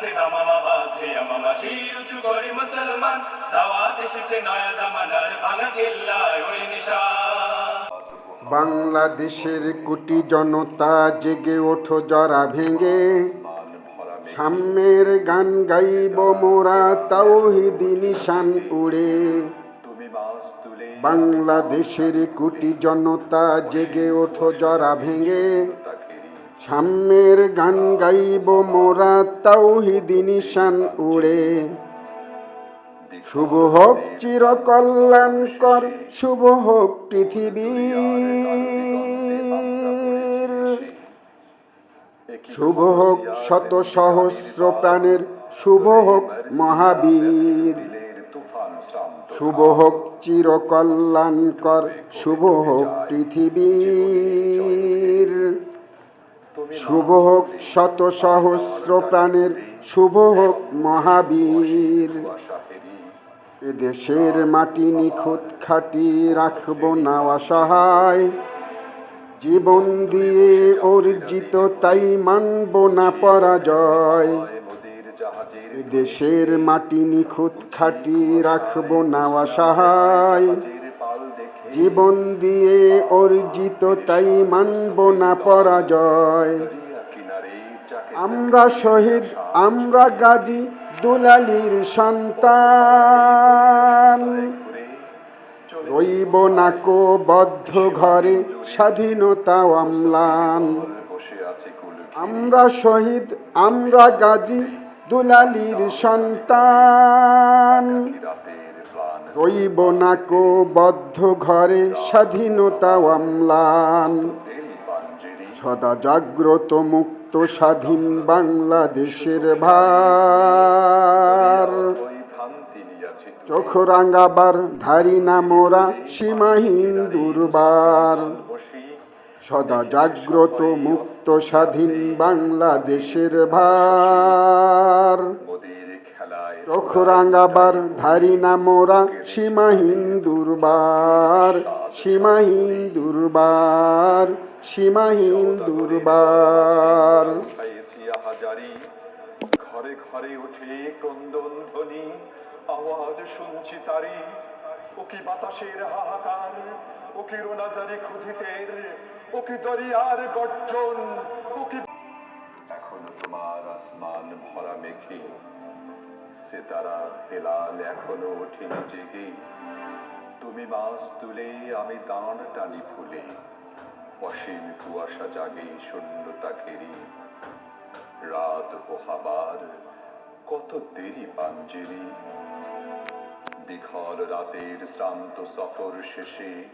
সে দামামা বাঁধে আমামা শির উঁচু করে মুসলমান। দাওয়াত এসেছে নয়া জামানার ভাঙা নিশান। বাংলাদেশের কোটি জনতা জেগে ওঠো জরা ভেঙে। সাম্যের গান গাইব মোরা, তাওহিদি নিশান উড়ে। বাংলাদেশের কোটি জনতা জেগে ওঠো জরা ভেঙে। সাম্যের গান গাইব মোরা তাওহিদি নিশান উড়ে। শুভ হোক চির কল্যাণকর শুভ হোক পৃথিবী শুভ হোক শত সহস্র প্রাণের, শুভ হোক মহাবীর। শুভ হোক চির কল্যাণকর শুভ হোক পৃথিবীর। শুভ হোক শত সহস্র প্রাণের, শুভ হোক মহাবীর। এ দেশের মাটি নিখুঁত খাটি রাখব না অসহায়। জীবন দিয়ে অর্জিত তাই মানব না পরাজয়। দেশের মাটি নিখুঁত খাটি রাখব না অসহায়। জীবন দিয়ে অর্জিত তাই মানব না পরাজয়। আমরা শহীদ, আমরা গাজী দুলালির সন্তান। রইব না কো বদ্ধ ঘরে স্বাধীনতা অম্লান আমরা শহীদ, আমরা গাজী দুলালির সন্তান। রইব না কো বদ্ধ ঘরে স্বাধীনতা অম্লান। সদা জাগ্রত মুক্ত স্বাধীন বাংলাদেশের ভার। চোখ রাঙ্গাবার ধারি না মোরা, সীমাহীন দুর্বার। সদা জাগ্রত মুক্ত স্বাধীন বাংলাদেশের ভার। চোখ রাঙ্গাবার ধারি না মোরা সীমাহীন দুর্বার সীমাহীন দুর্বার সীমাহীন দুর্বার ঘরে ঘরে উঠে ক্রন্দন ধ্বনি, আওয়াজ শুনছি তারি। ও কি বাতাসের হাহাকার, ও কি রোনাজারি ক্ষুধিতের, ও কি দরিয়ার গর্জন, ও কি এখনও তোমার আসমান ভরা মেঘে সেতারা হেলাল এখনও ওঠেনি জেগে। তুমি মাছ তুলে আমি দাঁড় টানি ফুলে। অসীম কুয়াশা জাগে শূন্যতা ঘেরি। রাত পোহাবার কত দেরি পাঞ্জেরি। দীঘল রাতের শ্রান্ত সফর শেষে